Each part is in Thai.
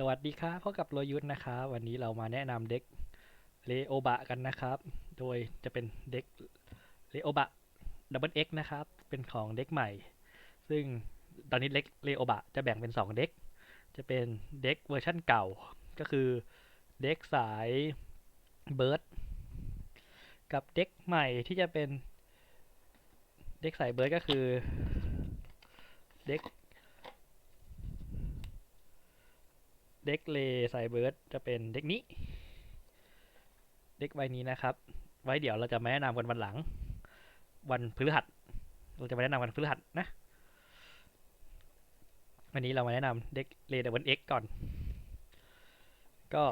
สวัสดีครับพบกับโรยุทธนะครับวันนี้เรามาแนะนำเด็กเลโอบะกันนะครับ โดยจะเป็นเด็กเลโอบะดับเบิลเอ็กนะครับ เป็นของเด็กใหม่ ซึ่งตอนนี้เล็กเลโอบะจะแบ่งเป็น 2 เด็ก จะเป็นเด็กเวอร์ชั่นเก่า ก็คือเด็กสายเบิร์ดกับเด็กใหม่ที่จะเป็นเด็กสายเบิร์ดก็คือเด็ก เด็กเลไซเบิร์ดจะเป็นเด็กนี้ เด็กใบนี้นะครับ ไว้เดี๋ยวเราจะมาแนะนำกันวันหลัง วันพฤหัส เราจะมาแนะนำวันพฤหัสนะ วันนี้เรามาแนะนำเด็กเลดับเบิลเอ็กก่อน ก็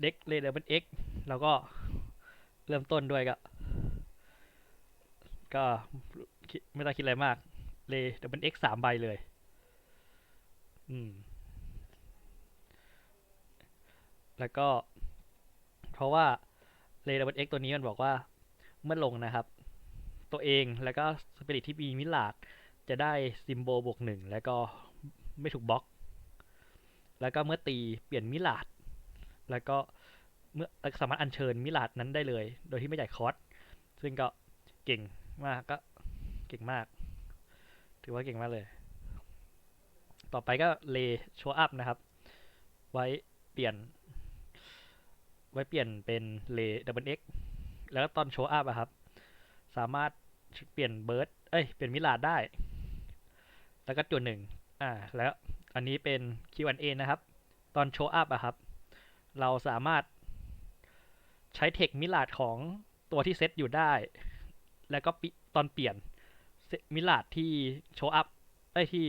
เด็กเลดับเบิลเอ็กเราก็เริ่มต้นด้วยก็ ก็ไม่ต้องคิดอะไรมาก เลดับเบิลเอ็กสามใบเลย อืม แล้วก็ เพราะว่าเรดับเบิลเอ็กตัวนี้มันบอกว่า เมื่อลงนะครับ ตัวเองแล้วก็สปิริตที่มีมิลาดจะได้ซิมโบบวกหนึ่งแล้วก็ไม่ถูกบล็อก แล้วก็เมื่อตีเปลี่ยนมิลาด แล้วก็เมื่อสามารถอัญเชิญมิลาดนั้นได้เลย โดยที่ไม่จ่ายคอสซึ่งก็เก่งมากก็เก่งมาก ถือว่าเก่งมากเลย ต่อไปก็เลโชว์อัพนะครับ ไว้เปลี่ยน ไว้เปลี่ยนเป็นเลดับเบิลเอ็กแล้วก็ตอนโชว์อัพอะครับ สามารถเปลี่ยนเบิร์ดเอ้ย เปลี่ยนมิลาดได้ แล้วก็จุดหนึ่งอ่า แล้วอันนี้เป็น Q&A นะครับ ตอนโชว์อัพอะครับ เราสามารถใช้เทคมิลาดของตัวที่เซตอยู่ได้ แล้วก็ตอนเปลี่ยนมิลาดที่โชว์อัพได้ที่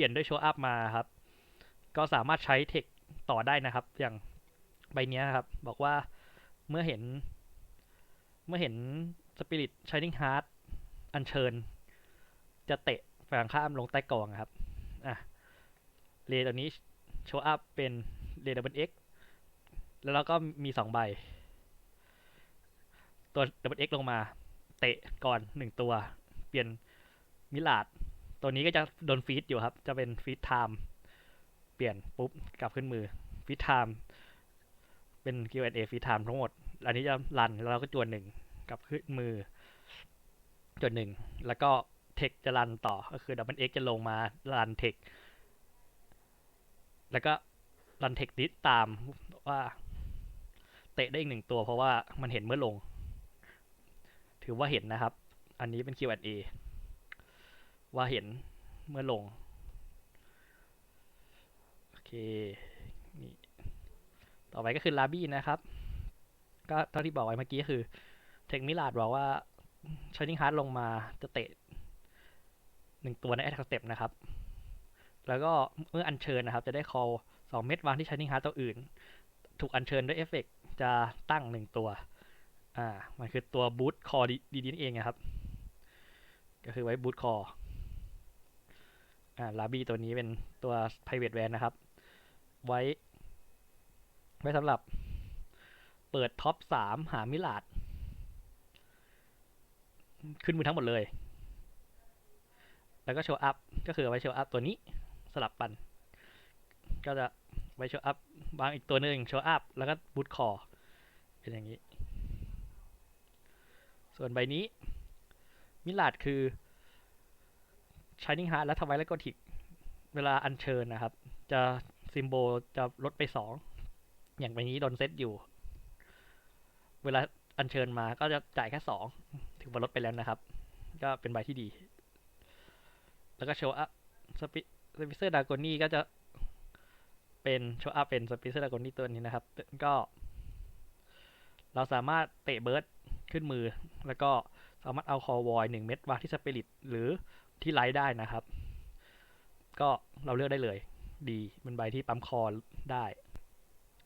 ลี่ยนด้วยโชว์อัพมาครับ ก็สามารถใช้เทคต่อได้นะครับ อย่างใบนี้ครับ บอกว่าเมื่อเห็น เมื่อเห็นสปิริตช i นิ่งฮาร์ดอัญเชิญ จะเตะฝั่งข้ามลงใต้กองครับอะเรตัวนี้โชว์อัพเป็นเรดับเบิลเอ็กแล้วเราก็มีสองใบ ตัวดับเบิลเอ็กลงมา เตะก่อนหนึ่งตัว เปลี่ยนมิลาด ตัวนี้ก็จะโดนฟีดอยู่ครับ จะเป็นฟีดไทม์เปลี่ยนปุ๊บกลับขึ้นมือฟีดไทม์เป็น Q&A ฟีดไทม์ทั้งหมด อันนี้จะรันแล้วเราก็จวนหนึ่งกลับขึ้นมือจวนหนึ่งแล้วก็เทคจะรันต่อก็คือดับเบิลเอ็กจะลงมารันเทคแล้วก็รันเทคนี้ตามว่าเตะได้อีกหนึ่งตัวเพราะว่ามันเห็นเมื่อลง ถือว่าเห็นนะครับ อันนี้เป็น Q&A ว่าเห็นเมื่อลง โอเค นี่ ต่อไปก็คือลาบี้นะครับ ก็เท่าที่บอกไว้เมื่อกี้คือเทคมิลาดบอกว่าช i นิ่งฮาร์ดลงมาจะเตะหนึ่งตัวในแอต c สเต็ปนะครับ แล้วก็เมื่ออัญเชิญนะครับ จะได้คอลสองเม็ดวางที่ช i นิ่งฮาร์ดตัวอื่น ถูกอัญเชิญด้วยเอฟเฟกจะตั้งหนึ่งตัว อ่า มันคือตัวบูตคอดีๆนี่เองนะครับ ก็คือไว้บูตคอ อ่าลาบี้ตัวนี้เป็นตัว private van นะครับ ไว้ ไว้สำหรับ เปิดท็อปสามหามิลาด ขึ้นมือทั้งหมดเลย แล้วก็โชว์อัพ ก็คือไว้โชว์อัพตัวนี้สลับปัน ก็จะไว้โชว์อัพวางอีกตัวหนึ่งโชว์อัพ แล้วก็บูทคอเป็นอย่างนี้ ส่วนใบนี้ มิลาดคือ Shining Heart และทวายและกอทิก เวลาอัญเชิญนะครับ จะซิมโบลจะลดไปสองอย่างใบนี้โดนเซตอยู่ เวลาอัญเชิญมาก็จะจ่ายแค่สองถือว่าลดไปแล้วนะครับ ก็เป็นใบที่ดี แล้วก็โชว์อัพสปิสปิเซอร์ดากอนี่ก็จะเป็นโชว์อัพเป็นสปิเซอร์ดากอนี่ตัวนี้นะครับ ก็ เราสามารถเตะเบิร์ดขึ้นมือ แล้วก็สามารถเอาคอวอยหนึ่งเม็ดวางที่สปิริตหรือ ที่ไลท์ได้นะครับ ก็เราเลือกได้เลย ดีเป็นใบที่ปั๊มคอได้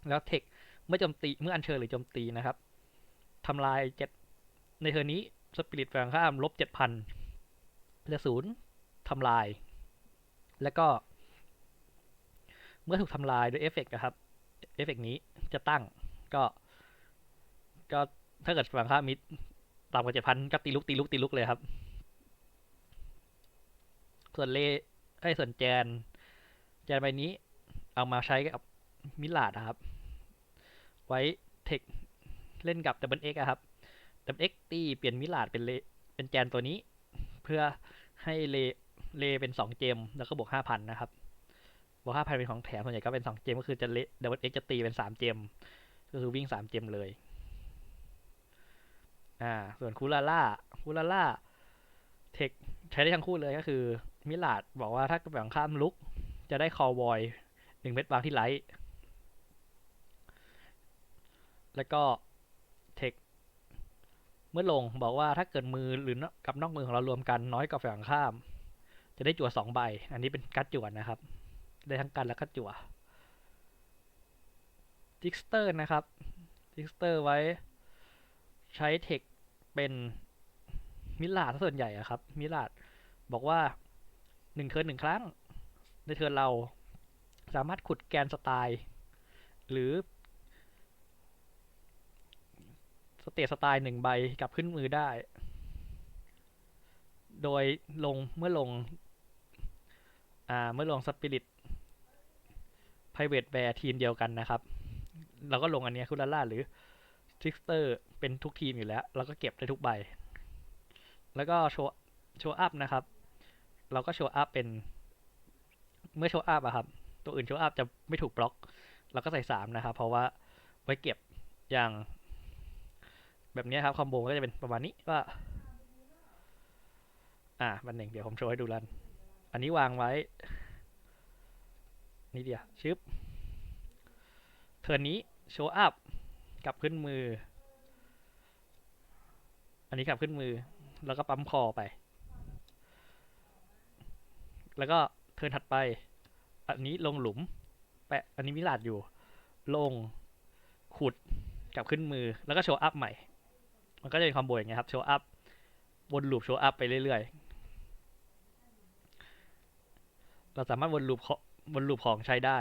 แล้วเทคเมื่อโจมตีเมื่ออัญเชิญหรือโจมตีนะครับทำลายเจ็ดในเทอร์นี้สปิริตฝั่งข้ามลบเจ็ดพันเหลือศูนย์ทำลาย แล้วก็ เมื่อถูกทำลายด้วยเอฟเฟกต์นะครับเอฟเฟกต์นี้จะตั้งก็ ก็ถ้าเกิดฝั่งข้ามมิดต่ำกว่าเจ็ดพันก็ตีลุกตีลุกตีลุกเลยครับ ส่วนเลไอ้ส่วนแจนแกนใบนี้ เอามาใช้กับมิลลาดนะครับ ไว้เทคเล่นกับดับเบิลเอ็กครับดับเบิลเอ็กตีเปลี่ยนมิลลาดเป็นเลเป็นแกนตัวนี้ เพื่อให้เลเลเป็นสองเจม แล้วก็บวกห้าพันนะครับบวกห้าพันเป็นของแถมส่วนใหญ่ก็เป็นสองเจม ก็คือจะเลดับเบิลเอ็กจะตีเป็นสามเจม ก็คือวิ่งสามเจมเลยอ่าส่วนคูลาล่าคูลาล่าเทคใช้ได้ทั้งคู่เลยก็คือ มิลาดบอกว่าถ้าแบ่งข้ามลุก จะได้คอวอยหนึ่งเม็ดวางที่ไลท์แล้วก็เทคเมื่อลงบอกว่าถ้าเกิดมือหรือกับนอกมือของเรารวมกันน้อยกว่าฝั่งข้าม จะได้จั่วสองใบ อันนี้เป็นกัดจั่วนะครับ ได้ทั้งกันและกัดจั่วจิกสเตอร์นะครับจิกสเตอร์ไว้ใช้เทคเป็นมิลาดส่วนใหญ่อะครับ มิลาดบอกว่า หนึ่งเทิร์นหนึ่งครั้ง ในเทิร์นเราสามารถขุดแกนสไตล์ หรือสเตตสไตล์หนึ่งใบกลับขึ้นมือได้ โดยลงเมื่อลง อ่า เมื่อลงสปิริต private bear ทีมเดียวกันนะครับ เราก็ลงอันนี้คุลาล่าหรือทริกเตอร์เป็นทุกทีมอยู่แล้ว เราก็เก็บได้ทุกใบ แล้วก็โชว์โชว์อัพนะครับ เราก็โชว์อัพเป็น เมื่อโชว์อัพอะครับ ตัวอื่นโชว์อัพจะไม่ถูกบล็อก เราก็ใส่สามนะครับ เพราะว่าไว้เก็บอย่าง แบบนี้ครับคอมโบก็จะเป็นประมาณนี้ว่า อ่าบันหนึ่งเดี๋ยวผมโชว์ให้ดูรัน อันนี้วางไว้ นี่เดียวชึบเทิร์นนี้โชว์อัพกลับขึ้นมือ อันนี้กลับขึ้นมือ แล้วก็ปั๊มคอไป แล้วก็เทิร์นถัดไป อันนี้ลงหลุม แปะ อันนี้มิลาดอยู่ ลง ขุด กลับขึ้นมือ แล้วก็โชว์อัพใหม่ มันก็จะเป็นคอมโบอย่างเงี้ยครับ โชว์อัพ วนลูปโชว์อัพไปเรื่อยๆ เราสามารถวนลูปวนลูปของใช้ได้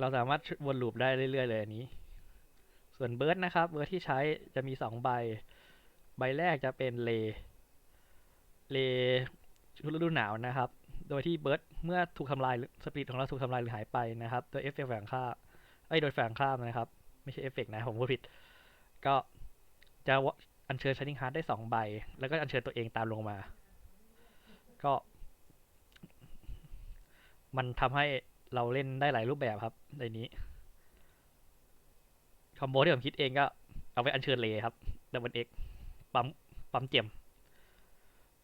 เราสามารถวนลูปได้เรื่อยๆเลยอันนี้ ส่วนเบิร์ดนะครับ เบิร์ดที่ใช้จะมีสองใบ ใบแรกจะเป็นเล เลชุดฤดูหนาวนะครับ โดยที่เบิร์ดเมื่อถูกทำลายสปีดของเราถูกทำลายหรือหายไปนะครับ โดยเอฟเฟกต์แฝงค่าไอ้โดยแฝงข้ามนะครับ ไม่ใช่เอฟเฟกต์นะผมพูดผิด ก็จะอัญเชิญชาร์ i ิ g ฮาร์ดได้สองใบ แล้วก็อัญเชิญตัวเองตามลงมา ก็ มันทำให้เราเล่นได้หลายรูปแบบครับ ในนี้คอมโบที่ผมคิดเองก็เอาไปอัญเชิญเลครับดับเบิลเอ็ก ปั๊มปั๊มเจียม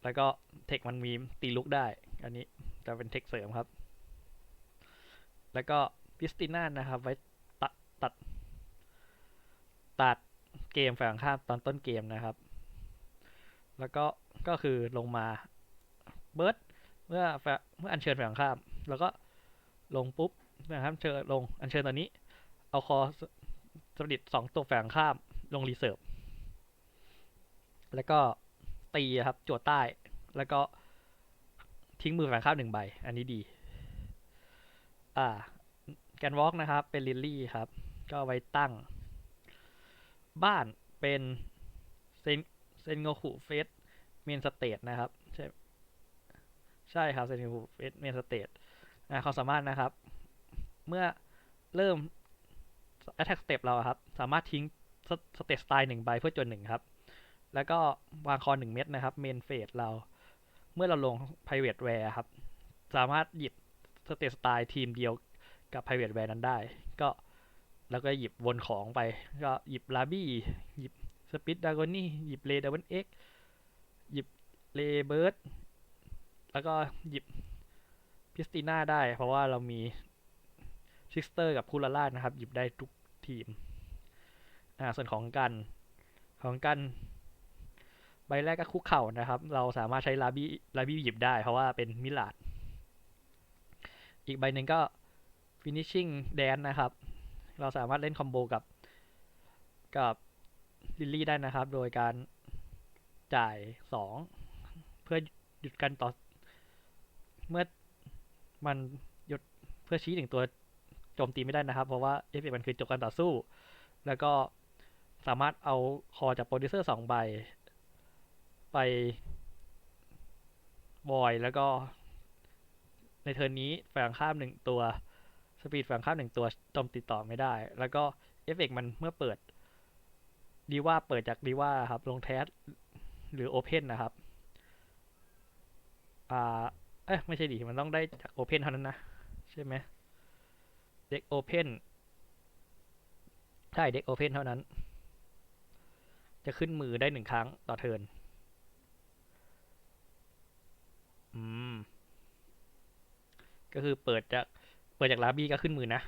แล้วก็เทคมันมีตีลุกได้ อันนี้จะเป็นเทคเสริมครับ แล้วก็พิสติน่านะครับ ไว้ตัดตัด ตัดเกมฝั่งข้ามตอนต้นเกมนะครับ แล้วก็ก็คือลงมาเบิร์ดเมื่อเมื่ออัญเชิญฝั่งข้าม แล้วก็ลงปุ๊บนะครับเชิญลงอัญเชิญตอนนี้ เอาคอสปิริตสองตัวแฝงข้ามลงรีเซิร์ฟ แล้วก็ตีครับโจทย์ใต้ แล้วก็ทิ้งมือแฝงข้ามหนึ่งใบ อันนี้ดี อ่า แกนวอล์กนะครับ เป็นลิลลี่ครับ ก็ไว้ตั้ง บ้านเป็นเซนเซนโงคุเฟสเมนสเตทนะครับ ใช่ใช่ครับเซนโงคุเฟสเมนสเตทนะความสามารถนะครับ เมื่อเริ่ม attack step เราครับ สามารถทิ้งสเตตสไตล์หนึ่งใบเพื่อจนหนึ่งครับ แล้วก็วางคอหนึ่งเม็ดนะครับเมนเฟสเรา เมื่อเราลง private w a r e ครับ สามารถหยิบสเตตสไตล์ทีมเดียวกับ private w a r e นั้นได้ ก็แล้วก็หยิบวนของไป ก็หยิบลาบี้หยิบสปิดดากอนี่หยิบเลดับเบิลเอ็กหยิบเลเบิร์ดแล้วก็หยิบพิสติน่าได้ เพราะว่าเรามีซิสเตอร์กับคูลาล่านะครับ หยิบได้ทุกทีม อ่า ส่วนของกัน ของกัน ใบแรกก็คุกเข่านะครับ เราสามารถใช้ลาบี้ลาบี้หยิบได้ เพราะว่าเป็นมิลาด อีกใบหนึ่งก็ finishing dance นะครับ เราสามารถเล่นคอมโบกับกับลิลลี่ได้นะครับ โดยการจ่ายสองเพื่อหยุดกันต่อ เมื่อมันหยุดเพื่อชี้ถึงตัวโจมตีไม่ได้นะครับ เพราะว่าเอฟเฟกมันคือจบการต่อสู้ แล้วก็สามารถเอาคอจากโปรดิวเซอร์สองใบ ไปวอยแล้วก็ ในเทิร์นนี้ฝั่งข้ามหนึ่งตัวสปีดฝั่งข้ามหนึ่งตัวจมติดต่อไม่ได้ แล้วก็เอฟเฟกต์มันเมื่อเปิดดีว่าเปิดจากดีว่าครับ ลงแทสหรือโอเพนนะครับ อ่า เอ้ยไม่ใช่ดิมันต้องได้จากโอเพนเท่านั้นนะ ใช่ไหมเด็กโอเพนใช่เด็กโอเพนเท่านั้น จะขึ้นมือได้หนึ่งครั้งต่อเทิร์น อืม ก็คือเปิดจาก เปิดจากลาบี้ก็ขึ้นมือนะ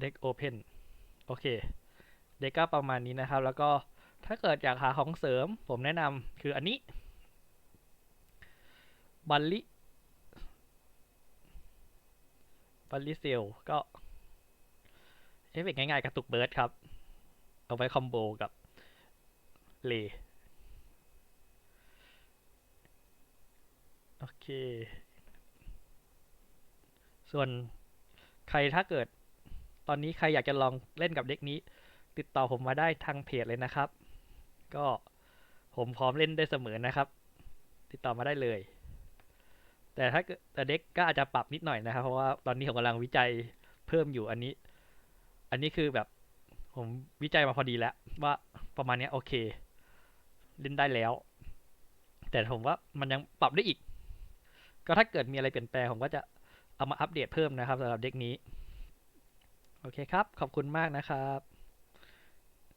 เด็กโอเพนโอเค เด็กก็ประมาณนี้นะครับ แล้วก็ถ้าเกิดอยากหาของเสริม ผมแนะนำคืออันนี้ บัลลิบัลลิเซลก็ เอฟเฟกง่ายๆกระตุกเบิร์ดครับ เอาไว้คอมโบกับเล อเค ส่วนใครถ้าเกิด ตอนนี้ใครอยากจะลองเล่นกับเด็กนี้ ติดต่อผมมาได้ทางเพจเลยนะครับ ก็ผมพร้อมเล่นได้เสมอนะครับ ติดต่อมาได้เลย แต่ถ้าเดแต่เด็กก็อาจจะปรับนิดหน่อยนะครับ เพราะว่าตอนนี้ผมกำลังวิจัยเพิ่มอยู่อันนี้ อันนี้คือแบบผมวิจัยมาพอดีแล้ว ว่าประมาณนี้โอเค เล่นได้แล้ว แต่ผมว่ามันยังปรับได้อีก ก็ถ้าเกิดมีอะไรเปลี่ยนแปลงผมก็จะเอามาอัปเดตเพิ่มนะครับสำหรับเด็กนี้ โอเคครับ ขอบคุณมากนะครับ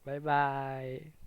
บ๊ายบาย